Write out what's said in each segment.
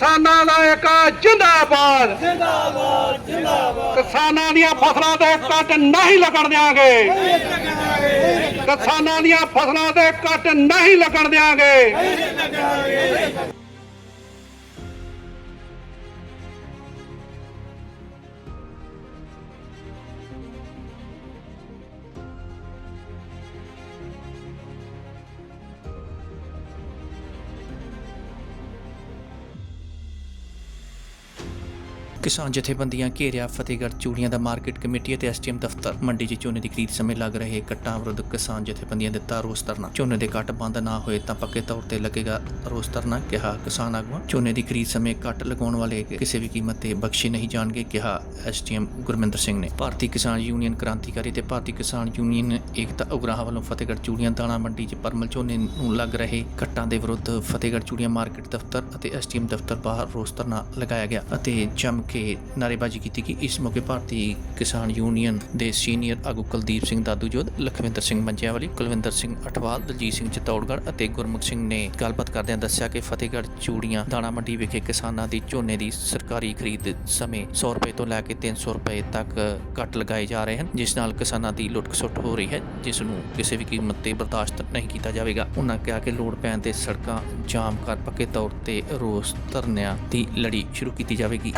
ਕਿਸਾਨਾਂ ਦਾ ਇੱਕ ਜਿੰਦਾਬਾਦ। ਜਿੰਦਾਬਾਦ ਜਿੰਦਾਬਾਦ। ਕਿਸਾਨਾਂ ਦੀਆਂ ਫਸਲਾਂ ਤੇ ਕੱਟ ਨਹੀਂ ਲੱਗਣ ਦਿਆਂਗੇ। ਕਿਸਾਨਾਂ ਦੀਆਂ ਫਸਲਾਂ ਤੇ ਕੱਟ ਨਹੀਂ ਲੱਗਣ ਦਿਆਂਗੇ। ਕਿਸਾਨ ਜਥੇਬੰਦੀਆਂ ਘੇਰਿਆ ਫਤਿਹਗੜ੍ਹ ਚੂੜੀਆਂ ਦਾ ਮਾਰਕੀਟ ਕਮੇਟੀ ਅਤੇ ਐਸਟੀਐਮ ਦਫ਼ਤਰ। ਮੰਡੀ 'ਚ ਝੋਨੇ ਦੀ ਖਰੀਦ ਸਮੇਂ ਲੱਗ ਰਹੇ ਕੱਟਾਂ ਵਿਰੁੱਧ ਕਿਸਾਨ ਜਥੇਬੰਦੀਆਂ ਦਿੱਤਾ ਰੋਸ ਧਰਨਾ। ਝੋਨੇ ਦੇ ਕੱਟ ਬੰਦ ਨਾ ਹੋਏ ਤਾਂ ਪੱਕੇ ਤੌਰ ਤੇ ਲੱਗੇਗਾ ਰੋਸ ਧਰਨਾ, ਕਿਹਾ ਕਿਸਾਨ ਆਗੂਆਂ। ਝੋਨੇ ਦੀ ਖਰੀਦ ਸਮੇਂ ਕੱਟ ਲਗਾਉਣ ਵਾਲੇ ਕਿਸੇ ਵੀ ਕੀਮਤ ਤੇ ਬਖਸ਼ੇ ਨਹੀਂ ਜਾਣਗੇ, ਕਿਹਾ ਐਸਟੀਐਮ ਗੁਰਮਿੰਦਰ ਸਿੰਘ ਨੇ। ਭਾਰਤੀ ਕਿਸਾਨ ਯੂਨੀਅਨ ਕ੍ਰਾਂਤੀਕਾਰੀ ਤੇ ਭਾਰਤੀ ਕਿਸਾਨ ਯੂਨੀਅਨ ਏਕਤਾ ਉਗਰਾਹਾਂ ਵੱਲੋਂ ਫਤਿਹਗੜ੍ਹ ਚੂੜੀਆਂ ਦਾਣਾ ਮੰਡੀ 'ਚ ਪਰਮਲ ਝੋਨੇ ਨੂੰ ਲੱਗ ਰਹੇ ਕੱਟਾਂ ਦੇ ਵਿਰੁੱਧ ਫਤਿਹਗੜ੍ਹ ਚੂੜੀਆਂ ਮਾਰਕੀਟ ਦਫ਼ਤਰ ਅਤੇ ਐਸਟੀਐਮ ਦਫ਼ਤਰ ਬਾਹਰ ਰੋਸ ਧਰਨਾ ਲਗਾਇਆ ਗਿਆ ਅਤੇ ਜਮ ਕੇ ਨਾਅਰੇਬਾਜ਼ੀ ਕੀਤੀ ਕਿ ਇਸ ਮੌਕੇ ਭਾਰਤੀ ਕਿਸਾਨ ਯੂਨੀਅਨ ਦੇ ਸੀਨੀਅਰ ਆਗੂ ਕੁਲਦੀਪ ਸਿੰਘ ਦਾਦੂਜੋਧ ਲਖਵਿੰਦਰ ਸਿੰਘ ਮੰਜਿਆਵਾਲੀ, ਕੁਲਵਿੰਦਰ ਸਿੰਘ ਅਟਵਾਲ, ਦਲਜੀਤ ਸਿੰਘ ਚਤੌੜਗੜ੍ਹ ਅਤੇ ਗੁਰਮੁਖ ਸਿੰਘ ਨੇ ਗੱਲਬਾਤ ਕਰਦਿਆਂ ਦੱਸਿਆ ਕਿ ਫਤਿਹਗੜ੍ਹ ਚੂੜੀਆਂ ਦਾਣਾ ਮੰਡੀ ਵਿਖੇ ਕਿਸਾਨਾਂ ਦੀ ਝੋਨੇ ਦੀ ਸਰਕਾਰੀ ਖਰੀਦ ਸਮੇਂ 100 ਰੁਪਏ ਤੋਂ ਲੈ ਕੇ 300 ਰੁਪਏ ਤੱਕ ਕੱਟ ਲਗਾਏ ਜਾ ਰਹੇ ਹਨ, ਜਿਸ ਨਾਲ ਕਿਸਾਨਾਂ ਦੀ ਲੁੱਟ-ਖਸੁੱਟ ਹੋ ਰਹੀ ਹੈ, ਜਿਸ ਨੂੰ ਕਿਸੇ ਵੀ ਕੀਮਤ ਤੇ ਬਰਦਾਸ਼ਤ ਨਹੀਂ ਕੀਤਾ ਜਾਵੇਗਾ। ਉਹਨਾਂ ਕਿਹਾ ਕਿ ਲੋੜ ਪੈਣ ਤੇ ਸੜਕਾਂ ਜਾਮ ਕਰ ਪੱਕੇ ਤੌਰ ਤੇ ਰੋਸ ਧਰਨਿਆਂ ਦੀ ਲੜੀ ਸ਼ੁਰੂ ਕੀਤੀ ਜਾਵੇਗੀ।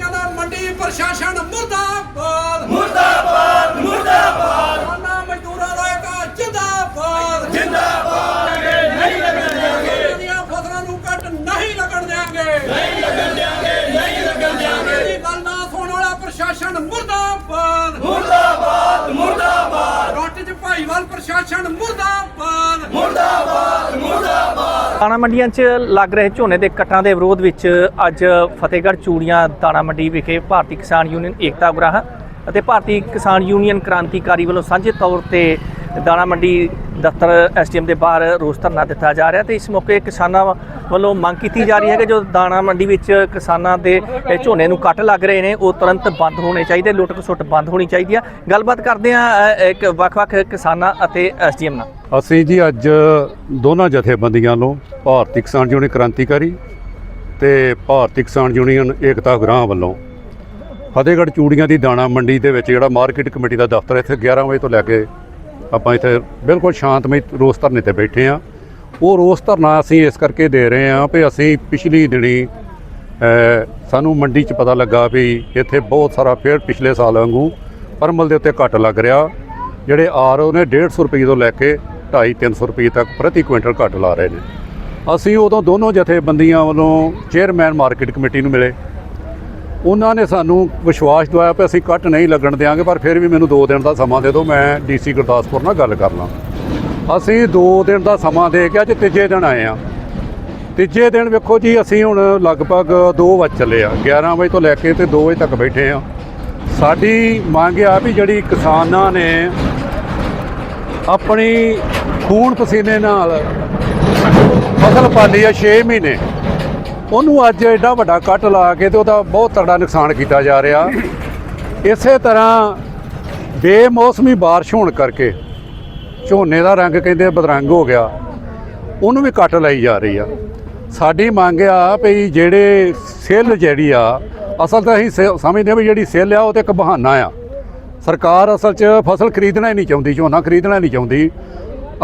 ਚੂੜੀਆਂ ਦਾ ਮੰਡੀ ਪ੍ਰਸ਼ਾਸਨ ਮੁਰਦਾਬਾਦ। ਮੁਰਦਾਬਾਦ ਮੁਰਦਾਬਾਦ। ਕਿਸਾਨਾਂ ਮਜ਼ਦੂਰਾਂ ਦਾ ਇੱਕ ਜਿੰਦਾਬਾਦ। ਜਿੰਦਾਬਾਦ। ਨਹੀਂ ਲੱਗਣ ਦਿਆਂਗੇ। ਦੀਆਂ ਫਸਲਾਂ ਨੂੰ ਕੱਟ ਨਹੀਂ ਲੱਗਣ ਦਿਆਂਗੇ। ਨਹੀਂ ਲੱਗਣ ਦਿਆਂਗੇ ਨਹੀਂ ਲੱਗਣ ਦਿਆਂਗੇ। ਗੱਲ ਨਾ ਸੁਣਨ ਵਾਲਾ ਪ੍ਰਸ਼ਾਸਨ ਮੁਰਦਾਬਾਦ ਮੁਰਦਾਬਾਦ ਮੁਰਦਾਬਾਦ ਰੋਟੀ ਚ ਭਾਈਵਾਲ ਪ੍ਰਸ਼ਾਸਨ ਮੁਰਦਾਬਾਦ। ਦਾਣਾ ਮੰਡੀਆਂ 'ਚ ਲੱਗ ਰਹੇ ਝੋਨੇ ਦੇ ਕੱਟਾਂ ਦੇ ਵਿਰੋਧ ਵਿੱਚ ਅੱਜ ਫਤਿਹਗੜ੍ਹ ਚੂੜੀਆਂ ਦਾਣਾ ਮੰਡੀ ਵਿਖੇ ਭਾਰਤੀ ਕਿਸਾਨ ਯੂਨੀਅਨ ਏਕਤਾ ਉਗਰਾਹਾਂ ਅਤੇ ਭਾਰਤੀ ਕਿਸਾਨ ਯੂਨੀਅਨ ਕ੍ਰਾਂਤੀਕਾਰੀ ਵੱਲੋਂ ਸਾਂਝੇ ਤੌਰ ਤੇ ਦਾਣਾ ਮੰਡੀ ਦਫ਼ਤਰ ਐਸਡੀਐਮ ਦੇ ਬਾਹਰ ਰੋਸ ਧਰਨਾ ਦਿੱਤਾ ਜਾ ਰਿਹਾ ਤੇ ਇਸ ਮੌਕੇ ਕਿਸਾਨਾਂ ਵੱਲੋਂ ਮੰਗ ਕੀਤੀ ਜਾ ਰਹੀ ਹੈ ਕਿ ਜੋ ਦਾਣਾ ਮੰਡੀ ਵਿੱਚ ਕਿਸਾਨਾਂ ਦੇ ਝੋਨੇ ਨੂੰ ਕੱਟ ਲੱਗ ਰਹੇ ਨੇ, ਉਹ ਤੁਰੰਤ ਬੰਦ ਹੋਣੇ ਚਾਹੀਦੇ ਲੁੱਟ ਖਸੁੱਟ ਬੰਦ ਹੋਣੀ ਚਾਹੀਦੀ ਆ। ਗੱਲਬਾਤ ਕਰਦੇ ਆ ਇੱਕ ਵੱਖ-ਵੱਖ ਕਿਸਾਨਾਂ ਅਤੇ ਐਸਡੀਐਮ ਨਾਲ। ਅਸੀਂ ਜੀ ਅੱਜ ਦੋਨਾਂ ਜਥੇਬੰਦੀਆਂ ਨੂੰ ਭਾਰਤੀ ਕਿਸਾਨ ਯੂਨੀਅਨ ਕ੍ਰਾਂਤੀਕਾਰੀ ਤੇ ਭਾਰਤੀ ਕਿਸਾਨ ਯੂਨੀਅਨ ਏਕਤਾ ਗ੍ਰਾਹ ਵੱਲੋਂ ਫਤਿਹਗੜ੍ਹ ਚੂੜੀਆਂ ਦੀ ਦਾਣਾ ਮੰਡੀ ਦੇ ਵਿੱਚ ਜਿਹੜਾ ਮਾਰਕੀਟ ਕਮੇਟੀ ਦਾ ਦਫ਼ਤਰ ਇੱਥੇ 11 ਵਜੇ ਤੋਂ ਲੈ ਕੇ ਆਪਾਂ ਇੱਥੇ ਬਿਲਕੁਲ ਸ਼ਾਂਤਮਈ ਰੋਸ ਧਰਨੇ ਤੇ ਬੈਠੇ ਆ ਉਹ ਰੋਸ ਧਰਨਾ ਅਸੀਂ ਇਸ ਕਰਕੇ ਦੇ ਰਹੇ ਆ ਵੀ ਅਸੀਂ ਪਿਛਲੀ ਦਿਨੀ ਸਾਨੂੰ ਮੰਡੀ 'ਚ ਪਤਾ ਲੱਗਾ ਵੀ ਇੱਥੇ ਬਹੁਤ ਸਾਰਾ ਫੇਰ ਪਿਛਲੇ ਸਾਲ ਵਾਂਗੂ ਪਰਮਲ ਦੇ ਉੱਤੇ ਘੱਟ ਲੱਗ ਰਿਹਾ। ਜਿਹੜੇ ਆਰ ਉਹ ਨੇ 150 ਰੁਪਏ ਤੋਂ ਲੈ ਕੇ 2.5 300 ਰੁਪਏ ਤੱਕ ਪ੍ਰਤੀ ਕੁਇੰਟਲ ਘੱਟ ਲਾ ਰਹੇ ਨੇ। ਅਸੀਂ ਉਦੋਂ ਦੋਨੋਂ ਜਥੇਬੰਦੀਆਂ ਵੱਲੋਂ ਚੇਅਰਮੈਨ ਮਾਰਕੀਟ ਕਮੇਟੀ ਨੂੰ ਮਿਲੇ। ਉਹਨਾਂ ਨੇ ਸਾਨੂੰ ਵਿਸ਼ਵਾਸ ਦਵਾਇਆ ਕਿ ਅਸੀਂ ਕੱਟ ਨਹੀਂ ਲੱਗਣ ਦਿਆਂਗੇ, ਪਰ ਫਿਰ ਵੀ ਮੈਨੂੰ 2 ਦਿਨ ਦਾ ਸਮਾਂ ਦੇ ਦਿਓ, ਮੈਂ ਡੀਸੀ ਗੁਰਦਾਸਪੁਰ ਨਾਲ ਗੱਲ ਕਰ ਲਾਂ। ਅਸੀਂ 2 ਦਿਨ ਦਾ ਸਮਾਂ ਦੇ ਕੇ ਅੱਜ ਤੀਜੇ ਦਿਨ ਆਏ ਆ। ਤੀਜੇ ਦਿਨ ਵੇਖੋ ਜੀ, ਅਸੀਂ ਹੁਣ ਲਗਭਗ 2 ਵਜੇ ਚੱਲੇ ਆ 11 ਵਜੇ ਤੋਂ ਲੈ ਕੇ ਤੇ 2 ਵਜੇ ਤੱਕ ਬੈਠੇ ਆ। ਸਾਡੀ ਮੰਗ ਆ ਵੀ ਜਿਹੜੀ ਕਿਸਾਨਾਂ ਨੇ ਆਪਣੀ ਖੂਨ ਪਸੀਨੇ ਨਾਲ ਫਸਲ ਪਾਲੀ ਆ 6 ਮਹੀਨੇ ਉਹਨੂੰ ਅੱਜ ਐਡਾ ਵੱਡਾ ਕੱਟ ਲਾ ਕੇ ਤੇ ਉਹਦਾ ਬਹੁਤ ਤਗੜਾ ਨੁਕਸਾਨ ਕੀਤਾ ਜਾ ਰਿਹਾ। ਇਸੇ ਤਰ੍ਹਾਂ ਬੇਮੌਸਮੀ ਬਾਰਿਸ਼ ਹੋਣ ਕਰਕੇ ਝੋਨੇ ਦਾ ਰੰਗ ਕਹਿੰਦੇ ਬਦਰੰਗ ਹੋ ਗਿਆ। ਉਹਨੂੰ ਵੀ ਕੱਟ ਲਈ ਜਾ ਰਹੀ ਆ। ਸਾਡੀ ਮੰਗ ਆ ਵੀ ਜਿਹੜੇ ਸੇਲ ਜਿਹੜੀ ਆ, ਅਸਲ ਤਾਂ ਅਸੀਂ ਸੇ- ਸਮਝਦੇ ਵੀ ਜਿਹੜੀ ਸੇਲ ਆ, ਉਹ ਤੇ ਇੱਕ ਬਹਾਨਾ ਆ। ਸਰਕਾਰ ਅਸਲ 'ਚ ਫਸਲ ਖਰੀਦਣਾ ਹੀ ਨਹੀਂ ਚਾਹੁੰਦੀ, ਝੋਨਾ ਖਰੀਦਣਾ ਨਹੀਂ ਚਾਹੁੰਦੀ।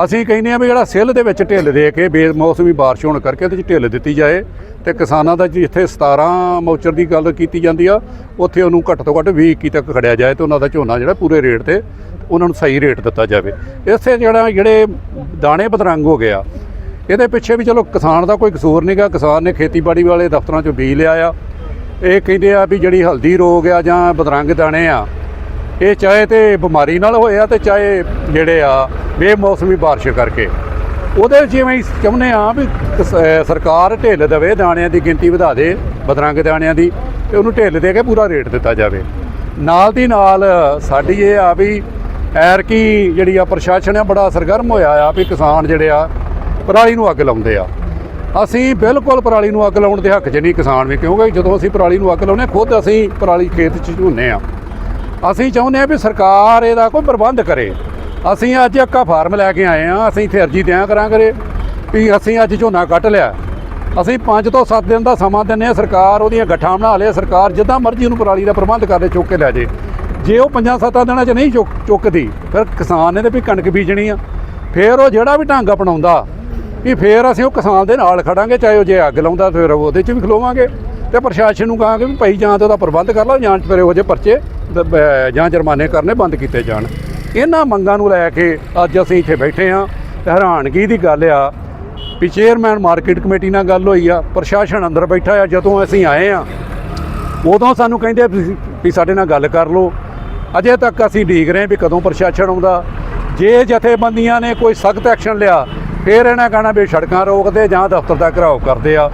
ਅਸੀਂ ਕਹਿੰਦੇ ਆ ਵੀ ਜਿਹੜਾ ਸਿੱਲ ਦੇ ਵਿੱਚ ਢਿੱਲ ਦੇ ਕੇ ਬੇਮੌਸਮੀ ਬਾਰਿਸ਼ ਹੋਣ ਕਰਕੇ ਉਹਦੇ 'ਚ ਢਿੱਲ ਦਿੱਤੀ ਜਾਏ ਤੇ ਕਿਸਾਨਾਂ ਦਾ ਜਿੱਥੇ 17 ਮੌਚਰ ਦੀ ਗੱਲ ਕੀਤੀ ਜਾਂਦੀ ਆ, ਉੱਥੇ ਉਹਨੂੰ ਘੱਟ ਤੋਂ ਘੱਟ 20 ਇੱਕੀ ਤੱਕ ਖੜਿਆ ਜਾਏ ਤੇ ਉਹਨਾਂ ਦਾ ਝੋਨਾ ਜਿਹੜਾ ਪੂਰੇ ਰੇਟ ਤੇ ਉਹਨਾਂ ਨੂੰ ਸਹੀ ਰੇਟ ਦਿੱਤਾ ਜਾਵੇ। ਇਸੇ ਜਿਹੜਾ ਜਿਹੜੇ ਦਾਣੇ ਬਦਰੰਗ ਹੋ ਗਿਆ ਇਹਦੇ ਪਿੱਛੇ ਵੀ ਚਲੋ ਕਿਸਾਨ ਦਾ ਕੋਈ ਕਸੂਰ ਨਹੀਂਗਾ ਕਿਸਾਨ ਨੇ ਖੇਤੀਬਾੜੀ ਵਾਲੇ ਦਫ਼ਤਰਾਂ 'ਚੋਂ ਬੀਜ ਲਿਆ ਆ ਇਹ ਕਹਿੰਦੇ ਆ ਵੀ ਜਿਹੜੀ ਹਲਦੀ ਰੋਗ ਆ ਜਾਂ ਬਦਰੰਗ ਦਾਣੇ ਆ ਇਹ ਚਾਹੇ ਤੇ ਬਿਮਾਰੀ ਨਾਲ ਹੋਇਆ ਤੇ ਚਾਹੇ ਜਿਹੜੇ ਆ ਬੇਮੌਸਮੀ ਬਾਰਿਸ਼ ਕਰਕੇ। ਉਹਦੇ ਵਿੱਚ ਜਿਵੇਂ ਚਾਹੁੰਦੇ ਆ ਵੀ ਕਿਸ- ਸਰਕਾਰ ਢਿੱਲ ਦੇਵੇ ਦਾਣਿਆਂ ਦੀ ਗਿਣਤੀ ਵਧਾ ਦੇ ਬਦਰੰਗ ਦਾਣਿਆਂ ਦੀ ਤੇ ਉਹਨੂੰ ਢਿੱਲ ਦੇ ਕੇ ਪੂਰਾ ਰੇਟ ਦਿੱਤਾ ਜਾਵੇ। ਨਾਲ ਦੀ ਨਾਲ ਸਾਡੀ ਇਹ ਆ ਵੀ ਐਰ ਕੀ ਜਿਹੜੀ ਆ ਪ੍ਰਸ਼ਾਸਨ ਆ ਬੜਾ ਸਰਗਰਮ ਹੋਇਆ ਆ ਵੀ ਕਿਸਾਨ ਜਿਹੜੇ ਆ ਪਰਾਲੀ ਨੂੰ ਅੱਗ ਲਾਉਂਦੇ ਆ। ਅਸੀਂ ਬਿਲਕੁਲ ਪਰਾਲੀ ਨੂੰ ਅੱਗ ਲਾਉਣ ਦੇ ਹੱਕ 'ਚ ਨਹੀਂ ਕਿਸਾਨ ਵੀ ਕਿਉਂਕਿ ਜਦੋਂ ਅਸੀਂ ਪਰਾਲੀ ਨੂੰ ਅੱਗ ਲਾਉਂਦੇ ਹਾਂ, ਖੁਦ ਅਸੀਂ ਪਰਾਲੀ ਖੇਤ 'ਚ ਝੋਨੇ ਆ। ਅਸੀਂ ਚਾਹੁੰਦੇ ਆ ਵੀ ਸਰਕਾਰ ਇਹਦਾ ਕੋਈ ਪ੍ਰਬੰਧ ਕਰੇ। ਅਸੀਂ ਅੱਜ ਇੱਕਾ ਫਾਰਮ ਲੈ ਕੇ ਆਏ ਆ ਅਸੀਂ ਇੱਥੇ ਅਰਜੀ ਦਿਆਂ ਕਰਾਂਗੇ ਵੀ ਅਸੀਂ ਅੱਜ ਝੋਨਾ ਕੱਟ ਲਿਆ। ਅਸੀਂ 5 ਤੋਂ 7 ਦਿਨ ਦਾ ਸਮਾਂ ਦਿੰਨੇ ਆ ਸਰਕਾਰ ਉਹਦੀਆਂ ਗੱਠਾਂ ਬਣਾ ਲਿਆ ਸਰਕਾਰ ਜਿੱਦਾਂ ਮਰਜ਼ੀ ਉਹਨੂੰ ਪਰਾਲੀ ਦਾ ਪ੍ਰਬੰਧ ਕਰ ਲੈ ਚੁੱਕ ਕੇ ਲੈ ਜੇ। ਜੇ ਉਹ 5-7 ਦਿਨਾਂ 'ਚ ਨਹੀਂ ਚੁੱਕ, ਚੁੱਕਦੀ, ਫਿਰ ਕਿਸਾਨ ਨੇ ਤੇ ਵੀ ਕਣਕ ਬੀਜਣੀ ਆ। ਫਿਰ ਉਹ ਜਿਹੜਾ ਵੀ ਢੰਗ ਅਪਣਾਉਂਦਾ, ਵੀ ਫਿਰ ਅਸੀਂ ਉਹ ਕਿਸਾਨ ਦੇ ਨਾਲ ਖੜਾਂਗੇ, ਚਾਹੇ ਉਹ ਜੇ ਅੱਗ ਲਾਉਂਦਾ, ਫਿਰ ਉਹਦੇ 'ਚ ਵੀ ਖਲੋਵਾਂਗੇ। ਤੇ ਪ੍ਰਸ਼ਾਸਨ ਨੂੰ ਕਹਾਂਗੇ ਵੀ ਭਾਈ ਜਾਂ ਤਾਂ ਉਹਦਾ ਪ੍ਰਬੰਧ ਕਰ ਲਓ, ਜਾਂ ਫਿਰ ਉਹ ਜੇ ਪਰਚੇ ਜਾਂ ਜੁਰਮਾਨੇ ਕਰਨੇ ਬੰਦ ਕੀਤੇ ਜਾਣ। ਇਹਨਾਂ ਮੰਗਾਂ ਨੂੰ ਲੈ ਕੇ ਅੱਜ ਅਸੀਂ ਇੱਥੇ ਬੈਠੇ ਹਾਂ। ਹੈਰਾਨਗੀ ਦੀ ਗੱਲ ਆ। ਵੀ ਚੇਅਰਮੈਨ ਮਾਰਕੀਟ ਕਮੇਟੀ ਨਾਲ ਗੱਲ ਹੋਈ ਆ। ਪ੍ਰਸ਼ਾਸਨ ਅੰਦਰ ਬੈਠਾ ਆ। ਜਦੋਂ ਅਸੀਂ ਆਏ ਆ, ਉਦੋਂ ਸਾਨੂੰ ਕਹਿੰਦੇ ਵੀ ਵੀ ਸਾਡੇ ਨਾਲ ਗੱਲ ਕਰ ਲਓ। ਅਜੇ ਤੱਕ ਅਸੀਂ ਢੀਕ ਰਹੇ ਵੀ ਕਦੋਂ ਪ੍ਰਸ਼ਾਸਨ ਆਉਂਦਾ। ਜੇ ਜਥੇਬੰਦੀਆਂ ਨੇ ਕੋਈ ਸਖਤ ਐਕਸ਼ਨ ਲਿਆ, ਫਿਰ ਇਹਨਾਂ ਕਹਿਣਾ ਵੀ ਸੜਕਾਂ ਰੋਕਦੇ ਜਾਂ ਦਫ਼ਤਰ ਦਾ ਘਰਾਓ ਕਰਦੇ ਆ।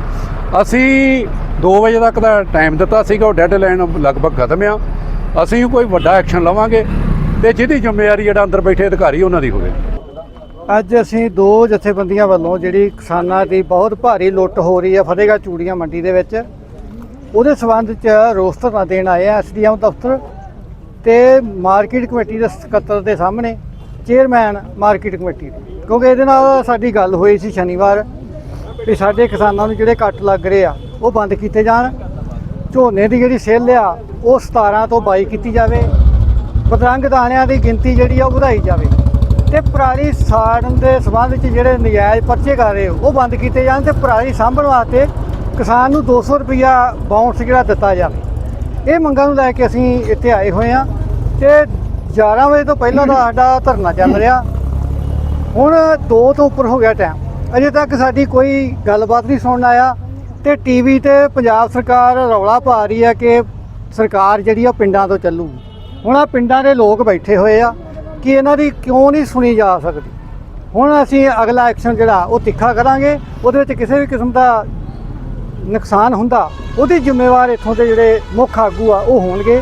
ਅਸੀਂ 2 ਵਜੇ ਤੱਕ ਦਾ ਟਾਈਮ ਦਿੱਤਾ ਸੀਗਾ। ਉਹ ਡੈਡਲਾਈਨ ਲਗਭਗ ਖਤਮ ਆ। ਅਸੀਂ ਕੋਈ ਵੱਡਾ ਐਕਸ਼ਨ ਲਵਾਂਗੇ ਤੇ ਜਿਹਦੀ ਜ਼ਿੰਮੇਵਾਰੀ ਜਿਹੜਾ ਅੰਦਰ ਬੈਠੇ ਅਧਿਕਾਰੀ ਉਹਨਾਂ ਦੀ ਹੋਵੇ। ਅੱਜ ਅਸੀਂ ਦੋ ਜਥੇਬੰਦੀਆਂ ਵੱਲੋਂ ਜਿਹੜੀ ਕਿਸਾਨਾਂ ਦੀ ਬਹੁਤ ਭਾਰੀ ਲੁੱਟ ਹੋ ਰਹੀ ਹੈ ਫਤਿਹਗੜ੍ਹ ਚੂੜੀਆਂ ਮੰਡੀ ਦੇ ਵਿੱਚ। ਉਹਦੇ ਸਬੰਧ 'ਚ ਰੋਸ ਧਰਨਾ ਦੇਣ ਆਏ ਆ ਐਸਡੀਐਮ ਦਫ਼ਤਰ ਤੇ ਮਾਰਕੀਟ ਕਮੇਟੀ ਦੇ ਸਕੱਤਰ ਦੇ ਸਾਹਮਣੇ, ਚੇਅਰਮੈਨ ਮਾਰਕੀਟ ਕਮੇਟੀ। ਕਿਉਂਕਿ ਇਹਦੇ ਨਾਲ ਸਾਡੀ ਗੱਲ ਹੋਈ ਸੀ ਸ਼ਨੀਵਾਰ ਵੀ ਸਾਡੇ ਕਿਸਾਨਾਂ ਨੂੰ ਜਿਹੜੇ ਕੱਟ ਲੱਗ ਰਹੇ ਆ, ਉਹ ਬੰਦ ਕੀਤੇ ਜਾਣ। ਝੋਨੇ ਦੀ ਜਿਹੜੀ ਸੇਲ ਆ, ਉਹ 17 ਤੋਂ 22 ਕੀਤੀ ਜਾਵੇ। ਪਤੰਗ ਦਾਣਿਆਂ ਦੀ ਗਿਣਤੀ ਜਿਹੜੀ ਆ, ਉਹ ਵਧਾਈ ਜਾਵੇ। ਤੇ ਪਰਾਲੀ ਸਾੜਨ ਦੇ ਸਬੰਧ ਵਿੱਚ ਜਿਹੜੇ ਨਜਾਇਜ਼ ਪਰਚੇ ਕਰ ਰਹੇ ਉਹ ਬੰਦ ਕੀਤੇ ਜਾਣ ਤੇ ਪਰਾਲੀ ਸਾਂਭਣ ਵਾਸਤੇ ਕਿਸਾਨ ਨੂੰ 200 ਰੁਪਿਆ ਬਾਉਂਸ ਜਿਹੜਾ ਦਿੱਤਾ ਜਾਵੇ। ਇਹ ਮੰਗਾਂ ਨੂੰ ਲੈ ਕੇ ਅਸੀਂ ਇੱਥੇ ਆਏ ਹੋਏ ਆ ਤੇ 11 ਵਜੇ ਤੋਂ ਪਹਿਲਾਂ ਦਾ ਸਾਡਾ ਧਰਨਾ ਚੱਲ ਰਿਹਾ। ਹੁਣ 2 ਤੋਂ ਉੱਪਰ ਹੋ ਗਿਆ ਟਾਈਮ ਅਜੇ ਤੱਕ ਸਾਡੀ ਕੋਈ ਗੱਲਬਾਤ ਨਹੀਂ ਸੁਣਨ ਆਇਆ। ਤੇ ਟੀਵੀ ਤੇ ਪੰਜਾਬ ਸਰਕਾਰ ਰੌਲਾ ਪਾ ਰਹੀ ਹੈ ਕਿ ਸਰਕਾਰ ਜਿਹੜੀ ਆ ਪਿੰਡਾਂ ਤੋਂ ਚੱਲੂਗੀ। ਹੁਣ ਆ ਪਿੰਡਾਂ ਦੇ ਲੋਕ ਬੈਠੇ ਹੋਏ ਆ ਕਿ ਇਹਨਾਂ ਦੀ ਕਿਉਂ ਨਹੀਂ ਸੁਣੀ ਜਾ ਸਕਦੀ? ਹੁਣ ਅਸੀਂ ਅਗਲਾ ਐਕਸ਼ਨ ਜਿਹੜਾ, ਉਹ ਤਿੱਖਾ ਕਰਾਂਗੇ। ਉਹਦੇ ਵਿੱਚ ਕਿਸੇ ਵੀ ਕਿਸਮ ਦਾ ਨੁਕਸਾਨ ਹੁੰਦਾ, ਉਹਦੀ ਜ਼ਿੰਮੇਵਾਰ ਇੱਥੋਂ ਦੇ ਜਿਹੜੇ ਮੁੱਖ ਆਗੂ ਆ, ਉਹ ਹੋਣਗੇ।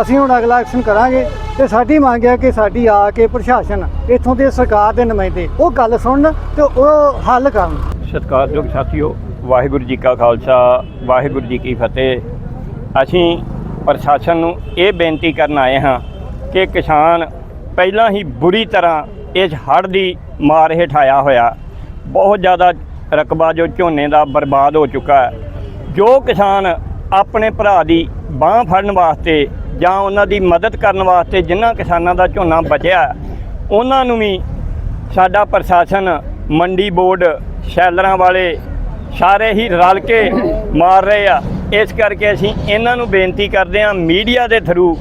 ਅਸੀਂ ਹੁਣ ਅਗਲਾ ਐਕਸ਼ਨ ਕਰਾਂਗੇ ਤੇ ਸਾਡੀ ਮੰਗ ਹੈ ਕਿ ਸਾਡੀ ਆ ਕੇ ਪ੍ਰਸ਼ਾਸਨ ਇੱਥੋਂ ਦੇ ਸਰਕਾਰ ਦੇ ਨੁਮਾਇੰਦੇ, ਉਹ ਗੱਲ ਸੁਣਨ ਤੇ ਉਹ ਹੱਲ ਕਰਨ। ਸਤਿਕਾਰਯੋਗ ਸਾਥੀਓ ਵਾਹਿਗੁਰੂ ਜੀ ਕਾ ਖਾਲਸਾ, ਵਾਹਿਗੁਰੂ ਜੀ ਕੀ ਫਤਿਹ। ਅਸੀਂ ਪ੍ਰਸ਼ਾਸਨ ਨੂੰ ਇਹ ਬੇਨਤੀ ਕਰਨ ਆਏ ਹਾਂ ਕਿ ਕਿਸਾਨ ਪਹਿਲਾਂ ਹੀ ਬੁਰੀ ਤਰ੍ਹਾਂ ਇਸ ਹੜ੍ਹ ਦੀ ਮਾਰ ਹੇਠ ਆਇਆ ਹੋਇਆ। ਬਹੁਤ ਜ਼ਿਆਦਾ ਰਕਬਾ ਜੋ ਝੋਨੇ ਦਾ ਬਰਬਾਦ ਹੋ ਚੁੱਕਾ ਹੈ। ਜੋ ਕਿਸਾਨ ਆਪਣੇ ਭਰਾ ਦੀ ਬਾਹ ਫੜਨ ਵਾਸਤੇ ਜਾਂ ਉਹਨਾਂ ਦੀ ਮਦਦ ਕਰਨ ਵਾਸਤੇ ਜਿਨ੍ਹਾਂ ਕਿਸਾਨਾਂ ਦਾ ਝੋਨਾ ਬਚਿਆ ਉਹਨਾਂ ਨੂੰ ਵੀ ਸਾਡਾ ਪ੍ਰਸ਼ਾਸਨ, ਮੰਡੀ ਬੋਰਡ, ਸ਼ੈਲਰਾਂ ਵਾਲੇ ਸਾਰੇ ਹੀ ਰਲ ਕੇ ਮਾਰ ਰਹੇ ਆ। ਇਸ ਕਰਕੇ ਅਸੀਂ ਇਹਨਾਂ ਨੂੰ ਬੇਨਤੀ ਕਰਦੇ ਹਾਂ ਮੀਡੀਆ ਦੇ ਥਰੂ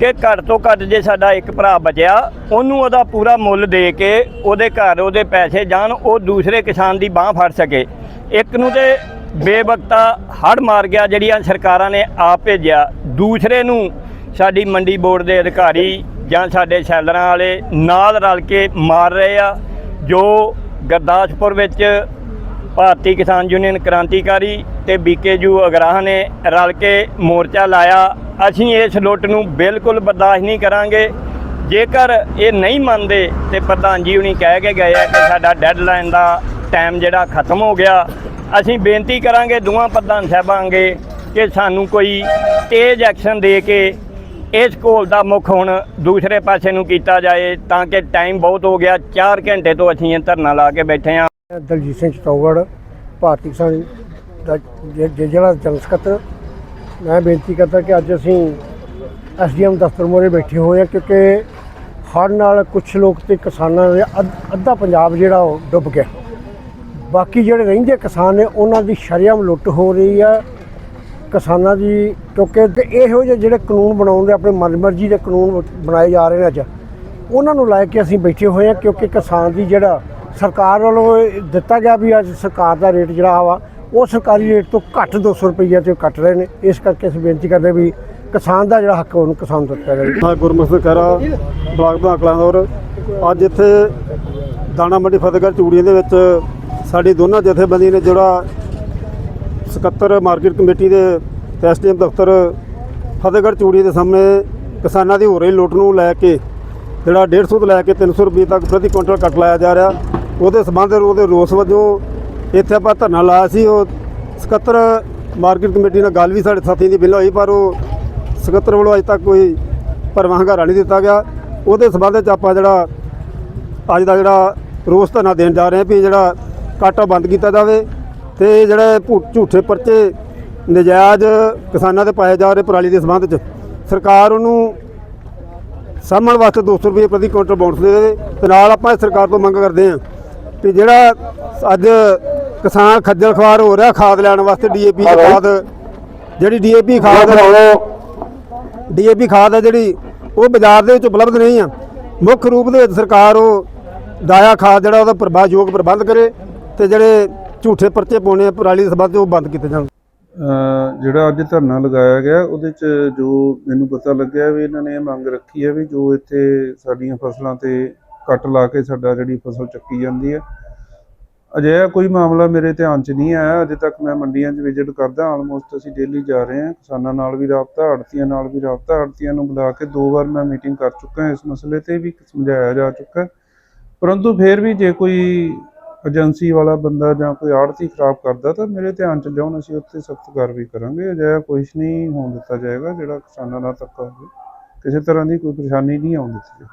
ਕਿ ਘੱਟ ਤੋਂ ਘੱਟ ਜੇ ਸਾਡਾ ਇੱਕ ਭਰਾ ਬਚਿਆ, ਉਹਨੂੰ ਉਹਦਾ ਪੂਰਾ ਮੁੱਲ ਦੇ ਕੇ ਉਹਦੇ ਘਰ ਉਹਦੇ ਪੈਸੇ ਜਾਣ, ਉਹ ਦੂਸਰੇ ਕਿਸਾਨ ਦੀ ਬਾਹ ਫੜ ਸਕੇ। ਇੱਕ ਨੂੰ ਤੇ ਬੇਵਕਤਾ ਹੜ ਮਾਰ ਗਿਆ, ਜਿਹੜੀਆਂ ਸਰਕਾਰਾਂ ਨੇ ਆਪ ਭੇਜਿਆ। ਦੂਸਰੇ ਨੂੰ ਸਾਡੀ ਮੰਡੀ ਬੋਰਡ ਦੇ ਅਧਿਕਾਰੀ ਜਾਂ ਸਾਡੇ ਸ਼ੈਲਰਾਂ ਵਾਲੇ ਨਾਲ ਰਲ ਕੇ ਮਾਰ ਰਹੇ ਆ, ਜੋ ਗੁਰਦਾਸਪੁਰ ਵਿੱਚ ਭਾਰਤੀ ਕਿਸਾਨ ਯੂਨੀਅਨ ਕ੍ਰਾਂਤੀਕਾਰੀ ਤੇ ਬੀਕੇਯੂ ਅਗਰਾਹ ਨੇ ਰਲ ਕੇ ਮੋਰਚਾ ਲਾਇਆ। ਅਸੀਂ ਇਸ ਲੁੱਟ ਨੂੰ ਬਿਲਕੁਲ ਬਰਦਾਸ਼ਤ ਨਹੀਂ ਕਰਾਂਗੇ। ਜੇਕਰ ਇਹ ਨਹੀਂ ਮੰਨਦੇ ਤੇ ਪ੍ਰਧਾਨ ਜੀ ਹੁਣੀ ਕਹਿ ਕੇ ਗਏ ਆ ਕਿ ਸਾਡਾ ਡੈਡਲਾਈਨ ਦਾ ਟਾਈਮ ਜਿਹੜਾ ਖਤਮ ਹੋ ਗਿਆ। ਅਸੀਂ ਬੇਨਤੀ ਕਰਾਂਗੇ ਦੋਵਾਂ ਪ੍ਰਧਾਨ ਸਾਹਿਬਾਂ ਅੱਗੇ ਕਿ ਸਾਨੂੰ ਕੋਈ ਤੇਜ਼ ਐਕਸ਼ਨ ਦੇ ਕੇ ਇਸ ਘੋਲ ਦਾ ਮੁੱਖ ਹੁਣ ਦੂਸਰੇ ਪਾਸੇ ਨੂੰ ਕੀਤਾ ਜਾਏ ਤਾਂ ਕਿ ਟਾਈਮ ਬਹੁਤ ਹੋ ਗਿਆ। 4 ਘੰਟੇ ਤੋਂ ਅਸੀਂ ਇਹ ਧਰਨਾ ਲਾ ਕੇ ਬੈਠੇ ਹਾਂ। ਦਲਜੀਤ ਸਿੰਘ ਚਟੌਗੜ ਭਾਰਤੀ ਕਿਸਾਨ ਦਾ ਜ- ਜ- ਜਿਹੜਾ ਜਨਰਲ ਸਕੱਤਰ ਮੈਂ ਬੇਨਤੀ ਕਰਦਾ ਕਿ ਅੱਜ ਅਸੀਂ ਐਸਡੀਐਮ ਦਫ਼ਤਰ ਮੋਰੇ ਬੈਠੇ ਹੋਏ ਹਾਂ ਕਿਉਂਕਿ ਹੜ੍ਹ ਨਾਲ ਕੁਝ ਲੋਕ ਤੇ ਕਿਸਾਨਾਂ ਦੇ ਅੱਧ- ਅੱਧਾ ਪੰਜਾਬ ਜਿਹੜਾ ਉਹ ਡੁੱਬ ਗਿਆ। ਬਾਕੀ ਜਿਹੜੇ ਰਹਿੰਦੇ ਕਿਸਾਨ ਨੇ, ਉਹਨਾਂ ਦੀ ਸ਼ਰੇਆਮ ਲੁੱਟ ਹੋ ਰਹੀ ਆ। ਕਿਸਾਨਾਂ ਦੀ ਕਿਉਂਕਿ ਇਹੋ ਜਿਹੇ ਜਿਹੜੇ ਕਾਨੂੰਨ ਬਣਾਉਣ ਦੇ ਆਪਣੇ ਮਨਮਰਜ਼ੀ ਦੇ ਕਾਨੂੰਨ ਬਣਾਏ ਜਾ ਰਹੇ ਨੇ ਅੱਜ। ਉਹਨਾਂ ਨੂੰ ਲੈ ਕੇ ਅਸੀਂ ਬੈਠੇ ਹੋਏ ਹਾਂ ਕਿਉਂਕਿ ਕਿਸਾਨ ਦੀ ਜਿਹੜਾ ਸਰਕਾਰ ਵੱਲੋਂ ਦਿੱਤਾ ਗਿਆ ਵੀ ਅੱਜ ਸਰਕਾਰ ਦਾ ਰੇਟ ਜਿਹੜਾ ਵਾ, ਉਹ ਸਰਕਾਰੀ ਰੇਟ ਤੋਂ ਘੱਟ 200 ਰੁਪਈਆ ਤੇ ਕੱਟ ਰਹੇ ਨੇ। ਇਸ ਕਰਕੇ ਅਸੀਂ ਬੇਨਤੀ ਕਰਦੇ ਵੀ ਕਿਸਾਨ ਦਾ ਜਿਹੜਾ ਹੱਕ ਉਹਨੂੰ ਕਿਸਾਨ ਦਿੱਤਾ ਜਾਵੇ। ਹਾਂ ਗੁਰਮੁਖ ਖਹਿਰਾ, ਬਲਾਕ ਭਾਕਲਾਂ ਦੌਰ ਅੱਜ ਇੱਥੇ ਦਾਣਾ ਮੰਡੀ ਫਤਿਹਗੜ੍ਹ ਚੂੜੀਆਂ ਦੇ ਵਿੱਚ ਸਾਡੀ ਦੋਨਾਂ ਜਥੇਬੰਦੀ ਨੇ ਜਿਹੜਾ ਸਕੱਤਰ ਮਾਰਕੀਟ ਕਮੇਟੀ ਦੇ ਤੇ ਐਸਡੀਐਮ ਦਫ਼ਤਰ ਫਤਿਹਗੜ੍ਹ ਚੂੜੀਆਂ ਦੇ ਸਾਹਮਣੇ ਕਿਸਾਨਾਂ ਦੀ ਹੋ ਰਹੀ ਲੁੱਟ ਨੂੰ ਲੈ ਕੇ, ਜਿਹੜਾ 150 ਤੋਂ ਲੈ ਕੇ 300 ਰੁਪਏ ਤੱਕ ਪ੍ਰਤੀ ਕੁਇੰਟਲ ਕੱਟ ਲਾਇਆ ਜਾ ਰਿਹਾ। ਉਹਦੇ ਸਬੰਧ ਉਹਦੇ ਰੋਸ ਵਜੋਂ ਇੱਥੇ ਆਪਾਂ ਧਰਨਾ ਲਾਇਆ ਸੀ, ਉਹ ਸਕੱਤਰ ਮਾਰਕੀਟ ਕਮੇਟੀ ਨਾਲ ਗੱਲ ਵੀ ਸਾਡੇ ਸਾਥੀਆਂ ਦੀ ਬਿੱਲ ਹੋਈ, ਪਰ ਉਹ ਸਕੱਤਰ ਵੱਲੋਂ ਅਜੇ ਤੱਕ ਕੋਈ ਭਰਵਾਂ ਹੰਗਾਰਾ ਨਹੀਂ ਦਿੱਤਾ ਗਿਆ। ਉਹਦੇ ਸਬੰਧ ਵਿੱਚ ਆਪਾਂ ਜਿਹੜਾ ਅੱਜ ਦਾ ਜਿਹੜਾ ਰੋਸ ਧਰਨਾ ਦੇਣ ਜਾ ਰਹੇ ਹਾਂ ਵੀ ਜਿਹੜਾ ਕਾਟਾ ਬੰਦ ਕੀਤਾ ਜਾਵੇ ਤੇ ਜਿਹੜੇ ਭੂ- ਝੂਠੇ ਪਰਚੇ ਨਜਾਇਜ਼ ਕਿਸਾਨਾਂ ਦੇ ਪਾਏ ਜਾ ਰਹੇ ਪਰਾਲੀ ਦੇ ਸੰਬੰਧ 'ਚ ਸਰਕਾਰ ਉਹਨੂੰ ਸਾਹਮਣ ਵਾਸਤੇ 200 ਰੁਪਏ ਪ੍ਰਤੀ ਕੁਇੰਟਲ ਬੋਨਸ ਦੇ ਦੇਵੇ ਤੇ ਨਾਲ ਆਪਾਂ ਇਸ ਸਰਕਾਰ ਤੋਂ ਮੰਗ ਕਰਦੇ ਹਾਂ ਕਿ ਜਿਹੜਾ ਅੱਜ ਕਿਸਾਨ ਖੱਜਲ ਖਵਾਰ ਹੋ ਰਿਹਾ ਖਾਦ ਲੈਣ ਵਾਸਤੇ ਡੀਏਪੀ ਖਾਦ ਜਿਹੜੀ ਡੀਏਪੀ ਖਾਦ ਡੀਏਪੀ ਖਾਦ ਹੈ ਜਿਹੜੀ ਉਹ ਬਾਜ਼ਾਰ ਦੇ ਵਿੱਚ ਉਪਲਬਧ ਨਹੀਂ ਆ। ਮੁੱਖ ਰੂਪ ਦੇ ਵਿੱਚ ਸਰਕਾਰ ਉਹ ਦਾਇਆ ਖਾਦ ਜਿਹੜਾ ਉਹਦਾ ਪ੍ਰਭਾਵਯੋਗ ਪ੍ਰਬੰਧ ਕਰੇ ਤੇ ਜਿਹੜੇ ਝੂਠੇ ਪਰਚੇ ਪਾਉਣੇ ਆ ਪਰਾਲੀ ਦੇ ਸੰਬੰਧ ਉਹ ਬੰਦ ਕੀਤੇ ਜਾਣ। ਅ, ਜਿਹੜਾ ਅੱਜ ਧਰਨਾ ਲਗਾਇਆ ਗਿਆ ਉਹਦੇ ਚ ਜੋ ਮੈਨੂੰ ਪਤਾ ਲੱਗਿਆ ਵੀ ਇਹਨਾਂ ਨੇ ਇਹ ਮੰਗ ਰੱਖੀ ਹੈ ਵੀ ਜੋ ਇੱਥੇ ਸਾਡੀਆਂ ਫਸਲਾਂ ਤੇ ਕੱਟ ਲਾ ਕੇ ਸਾਡਾ ਜਿਹੜੀ ਫਸਲ ਚੱਕੀ ਜਾਂਦੀ ਹੈ। ਅਜਿਹਾ ਕੋਈ ਮਾਮਲਾ ਮੇਰੇ ਧਿਆਨ 'ਚ ਨਹੀਂ ਆਇਆ। ਅਜੇ ਤੱਕ ਮੈਂ ਮੰਡੀਆਂ 'ਚ ਵਿਜ਼ਿਟ ਕਰਦਾ ਆਲਮੋਸਟ ਅਸੀਂ ਡੇਲੀ ਜਾ ਰਹੇ ਹਾਂ। ਕਿਸਾਨਾਂ ਨਾਲ ਵੀ ਰਾਬਤਾ, ਆੜਤੀਆਂ ਨਾਲ ਵੀ ਰਾਬਤਾ। ਆੜਤੀਆਂ ਨੂੰ ਬੁਲਾ ਕੇ ਦੋ ਵਾਰ ਮੈਂ ਮੀਟਿੰਗ ਕਰ ਚੁੱਕਾ ਇਸ ਮਸਲੇ ਤੇ ਵੀ ਸਮਝਾਇਆ ਜਾ ਚੁੱਕਾ ਪਰੰਤੂ ਫਿਰ ਵੀ ਜੇ ਕੋਈ ਏਜੰਸੀ ਵਾਲਾ ਬੰਦਾ ਜਾਂ ਕੋਈ ਆੜਤੀ ਖਰਾਬ ਕਰਦਾ, ਤਾਂ ਮੇਰੇ ਧਿਆਨ 'ਚ ਲਿਆਉਣ ਅਸੀਂ ਉੱਥੇ ਸਖਤ ਕਾਰਵਾਈ ਕਰਾਂਗੇ। ਅਜਿਹਾ ਕੁਛ ਨਹੀਂ ਹੋਣ ਦਿੱਤਾ ਜਾਏਗਾ। ਜਿਹੜਾ ਕਿਸਾਨਾਂ ਨਾਲ ਧੱਕਾ ਹੋਵੇ, ਕਿਸੇ ਤਰ੍ਹਾਂ ਦੀ ਕੋਈ ਪਰੇਸ਼ਾਨੀ ਨਹੀਂ ਆਉਣ ਦਿੱਤੀ ਜਾਏਗੀ।